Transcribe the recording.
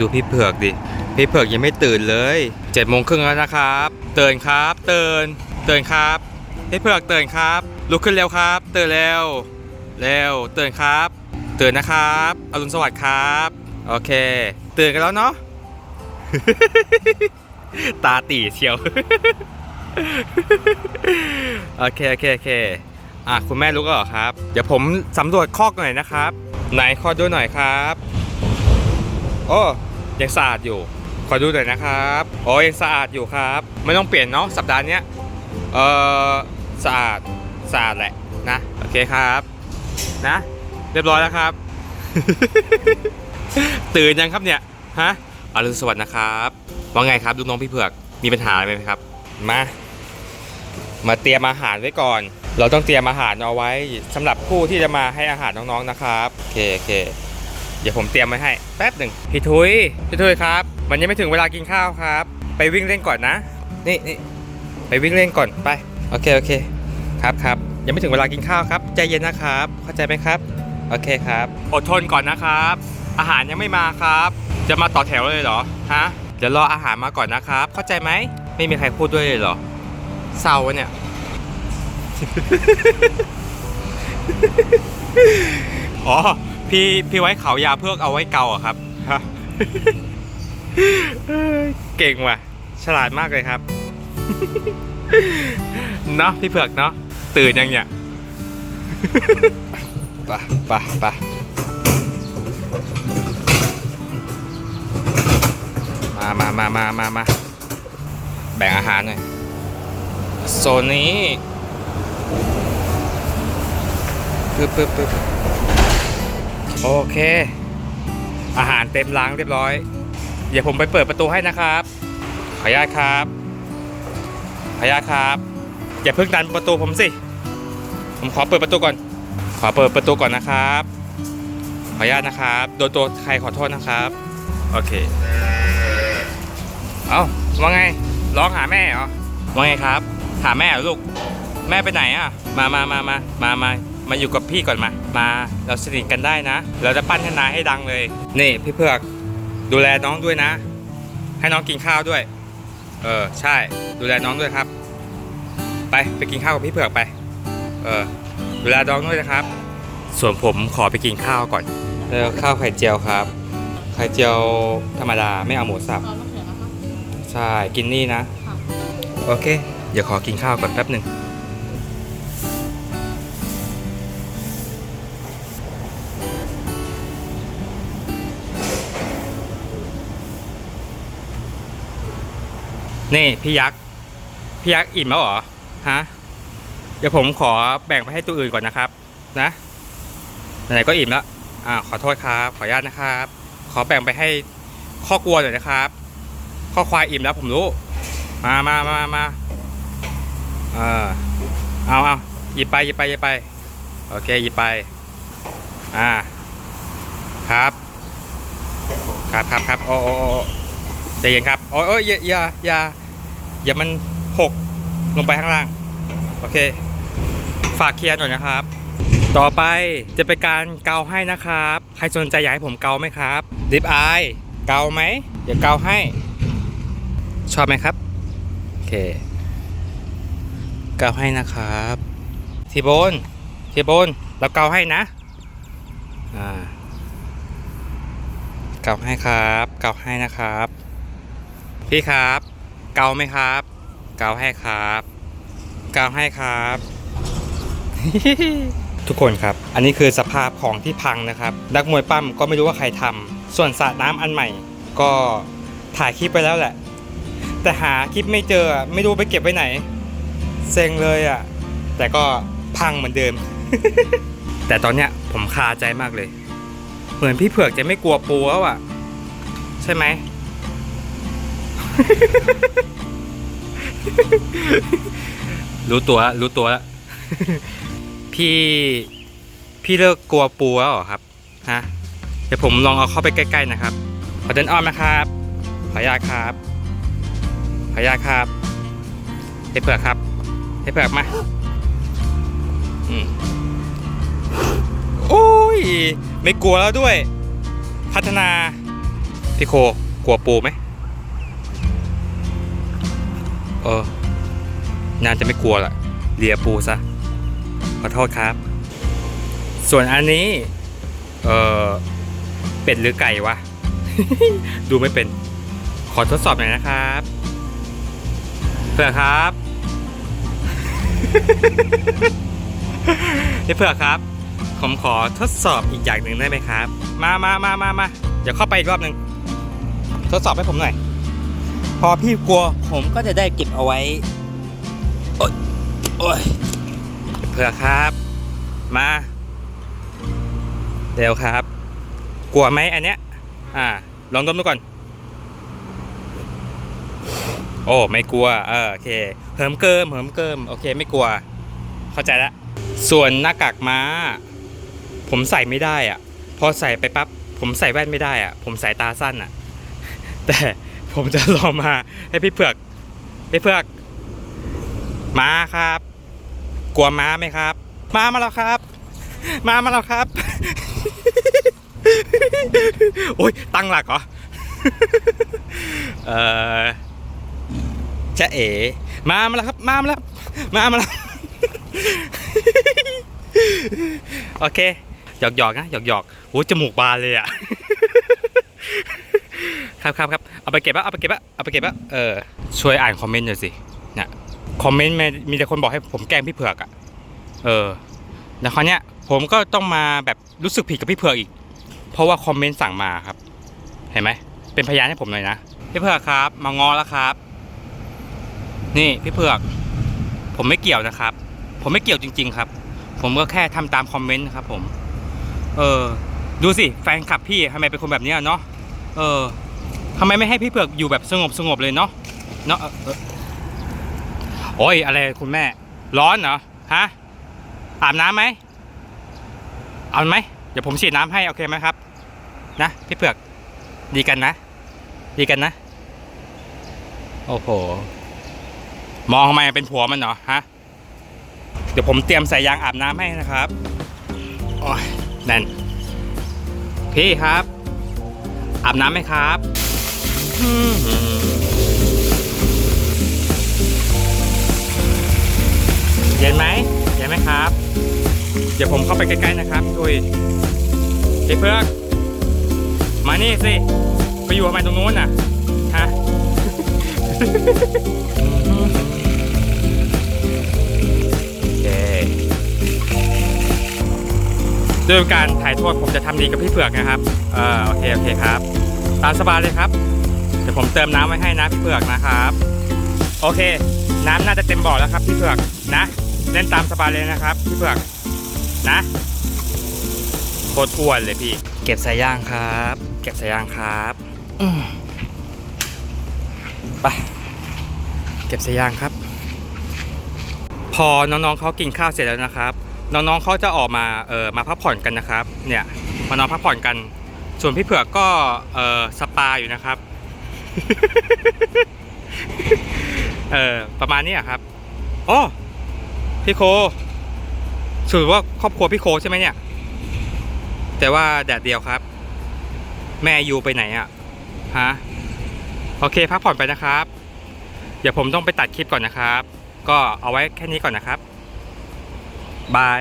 ดูพี่เผือกดิ พี่เผือกยังไม่ตื่นเลยเจ็ดโมงครึ่งแล้วนะครับตื่นครับตื่นตื่นครับ พี่เผือกตื่นครับ ลุกขึ้นเร็วครับตื่นเร็วเร็วตื่นครับตื่นนะครับอรุณสวัสดิ์ครับโอเคตื่นกันแล้วเนาะตาตีเชียวโอเคโอเคโอเคอะคุณแม่รู้ก็เหรอครับ เดี๋ยวผมสำรวจคอกหน่อยนะครับ ไหนขอดูหน่อยครับ โอ้ ยังสะอาดอยู่ ขอดูหน่อยนะครับโอ้ยังสะอาดอยู่ครับ ไม่ต้องเปลี่ยนเนาะสัปดาห์นี้เออสะอาดสะอาดแหละนะโอเคครับนะ เรียบร้อยแล้วครับ ตื่นยังครับเนี่ยฮะอรุณสวัสดิ์นะครับว่าไงครับลูกน้องพี่เผือกมีปัญหาอะไรไหมครับมามาเตรียมอาหารไว้ก่อน เราต้องเตรียมอาหารเอาไว้สำหรับผู้ที่จะมาให้อาหารน้องๆนะครับโอเคโอเค เดี๋ยวผมเตรียมไว้ให้แป๊บหนึ่งพี่ทุยพี่ทุยครับ มันยังไม่ถึงเวลากินข้าวครับ ไปวิ่งเล่นก่อนนะ นี่นี่ไปวิ่งเล่นก่อนไปโอเคโอเคครับครับยังไม่ถึงเวลากินข้าวครับ ใจเย็นนะครับ เข้าใจไหมครับโอเคครับ อดทนก่อนนะครับ อาหารยังไม่มาครับ จะมาต่อแถวเลยเหรอฮะเดี๋ยวรออาหารมาก่อนนะครับ เข้าใจไหมไม่มีใครพูดด้วยเลยเหรอเศร้าวะเนี่ยอ๋อ พี่พี่ไว้เขายาเพื่อเอาไว้เกาอะครับ เก่งว่ะ ฉลาดมากเลยครับ เนาะพี่เผือกเนาะตื่นยังเนี่ยไปะปะปะมามามามามามาแบ่งอาหารหน่อยโซนนี้ปึ๊บปึ๊บปึ๊บ โอเค อาหารเต็มล้างเรียบร้อย เดี๋ยวผมไปเปิดประตูให้นะครับ ขออนุญาตครับ ขออนุญาตครับ อย่าเพิ่งดันประตูผมสิ ผมขอเปิดประตูก่อน ขอเปิดประตูก่อนนะครับ ขออนุญาตนะครับ โดนตัวใครขอโทษนะครับ โอเค เอาว่าไง ร้องหาแม่เหรอ ว่าไงครับ หาแม่เหรอลูก แม่ไปไหนอะ มามามามามามา มาอยู่กับพี่ก่อนมา มาเราสนิทกันได้นะ เราจะปั้นธนาให้ดังเลย นี่พี่เผือกดูแลน้องด้วยนะ ให้น้องกินข้าวด้วย เออใช่ดูแลน้องด้วยครับ ไปไปกินข้าวกับพี่เผือกไป เออดูแลน้องด้วยนะครับ ส่วนผมขอไปกินข้าวก่อนแล้วข้าวไข่เจียวครับ ไข่เจียวธรรมดาไม่เอาหมูสับซอสมะเขือนะคะใช่กินนี่นะค่ะโอเค เดี๋ยวขอกินข้าวก่อนแป๊บหนึ่ง นี่พี่ยักษ์พี่ยักษ์อิ่มแล้วเหรอฮะเดี๋ยวผมขอแบ่งไปให้ตัวอื่นก่อนนะครับ นะไหนๆก็อิ่มแล้วอ่าขอโทษครับ ขออนุญาตนะครับ ขอแบ่งไปให้ข้อกวัวหน่อยนะครับข้อควายอิ่มแล้วผมรู้มามามามาเออเอาเอาหยิบไปหยิบไปหยิบไป โอเคหยิบไป อ่า ครับ ครับครับครับโอ้โอ้โอ้ใจเย็นครับโอ้ยโอ้ยอย่าอย่าอย่า อย่ามันหกลงไปข้างล่าง โอเค ฝากเคลียร์หน่อยนะครับ ต่อไปจะเป็นการเกาให้นะครับ ใครสนใจอยากให้ผมเกาไหมครับดิฟไอเกาไหมเดี๋ยวเกาให้ ชอบไหมครับ โอเค เกาให้นะครับ ทีโบนทีโบนเราเกาให้นะ อ่า เกาให้ครับ เกาให้นะครับ พี่ครับ เกาไหมครับ เกาให้ครับ เกาให้ครับ ทุกคนครับ อันนี้คือสภาพของที่พังนะครับ นักมวยปั้มก็ไม่รู้ว่าใครทำส่วนสระน้ำอันใหม่ ก็ถ่ายคลิปไปแล้วแหละ แต่หาคลิปไม่เจอไม่รู้ไปเก็บไว้ไหน เซ็งเลยอะ แต่ก็พังเหมือนเดิม แต่ตอนเนี้ยผมคาใจมากเลย เหมือนพี่เผือกจะไม่กลัวปูแล้วอะ ใช่ไหม รู้ตัวละรู้ตัวแล้วพี่พี่เลิกกลัวปูแล้วเหรอครับฮะเดี๋ยวผมลองเอาเข้าไปใกล้ ๆนะครับ ขอเดินอ้อมนะครับ ขออนุญาครับ ขออนุญาครับให้เผือกครับให้เผือกมาอืมโอ้ย ไม่กลัวแล้วด้วย พัฒนา พี่โคกลัวปูไหม เออ น่าจะไม่กลัวละเลียปูซะ ขอโทษครับ ส่วนอันนี้ เออเป็ดหรือไก่วะ ดูไม่เป็น ขอทดสอบหน่อยนะครับเผื่อครับพี่เผื่อครับ ผมขอทดสอบอีกอย่างหนึ่งได้ไหมครับ มามามามามาเดี๋ยวเข้าไปอีกรอบหนึ่งทดสอบให้ผมหน่อย อพี่กลัวผมก็จะได้เก็บเอาไว้ โอ๊ยโอ๊ยเผื่อครับ มาเร็วครับ กลัวไหมอันเนี้ย อ่า ลองดมดูก่อน โอ้ไม่กลัวเออโอเคเหิมเกิมเหิมเกิมโอเคไม่กลัว เข้าใจละส่วนหน้ากากม้า ผมใส่ไม่ได้อะ พอใส่ไปปั๊บผมใส่แว่นไม่ได้อะ ผมสายตาสั้นอะ แต่ ผมจะลอมาให้พี่เผือก พี่เผือกมาครับ กลัวม้าไหมครับ มามาแล้วครับ มามาแล้วครับ โอ้ยตั้งหลักเหรอ เออจะเอ๋มามาแล้วครับ มามาแล้ว มามาแล้ว โอเค หยอกหยอกนะ หยอกหยอกโอ้ยจมูกบานเลยอะ ครับครับครับ เอาไปเก็บปะเอาไปเก็บปะเอาไปเก็บปะเออช่วยอ่านคอมเมนต์หน่อยสิเนี่ยคอมเมนต์มีมีแต่คนบอกให้ผมแกล้งพี่เผือกอะเออแล้วคราวเนี้ยผมก็ต้องมาแบบรู้สึกผิดกับพี่เผือกอีก เพราะว่าคอมเมนต์สั่งมาครับ เห็นไหมเป็นพยานให้ผมหน่อยนะพี่เผือกครับมางอแล้วครับ นี่พี่เผือก ผมไม่เกี่ยวนะครับ ผมไม่เกี่ยวจริง ๆ ครับ ผมก็แค่ทำตามคอมเมนต์ครับ ผม เออ ดูสิแฟนคลับพี่ทำไมเป็นคนแบบเนี้ยเนาะเออ ทำไมไม่ให้พี่เผือกอยู่แบบสงบสงบเลยเนาะเนาะโอ้ยอะไรคุณแม่ ร้อนเหรอฮะอาบน้ำไหมเอาไหมเดี๋ยวผมฉีดน้ำให้โอเคไหมครับ นะพี่เผือกดีกันนะ ดีกันนะ โอ้โห มองทำไมเป็นผัวมันเหรอฮะเดี๋ยวผมเตรียมใส่ยางอาบน้ำให้นะครับโอ้ยนั่นพี่ครับ อาบน้ำไหมครับ เย็นไหมเย็นไหมครับ เดี๋ยวผมเข้าไปใกล้ๆนะครับดุยพี่เพื่อกมานี่สิ ไปอยู่ทำไมตรงนู้นน่ะ ฮะ โอเคด้วยการถ่ายโทษผมจะทำดีกับพี่เผือกนะครับ เออโอเค โอเคครับ ตามสบายเลยครับ เดี๋ยวผมเติมน้ำไว้ให้นะพี่เผือกนะครับ โอเค น้ำน่าจะเต็มบ่อแล้วครับพี่เผือกนะ เล่นตามสบายเลยนะครับ พี่เผือกนะโคตรอ้วนเลยพี่ เก็บสายยางครับ เก็บสายยางครับอืมไปเก็บสายยางครับ พอน้องๆเขากินข้าวเสร็จแล้วนะครับ น้องๆเขาจะออกมาเออมาพักผ่อนกันนะครับ เนี่ยมานอนพักผ่อนกัน ส่วนพี่เผือกก็เออสปาอยู่นะครับ เออประมาณนี้ครับโอ้พี่โคถือว่าครอบครัวพี่โคใช่ไหมเนี่ย แต่ว่าแดดเดียวครับ แม่อยู่ไปไหนอะฮะโอเคพักผ่อนไปนะครับ เดี๋ยวผมต้องไปตัดคลิปก่อนนะครับ ก็เอาไว้แค่นี้ก่อนนะครับบาย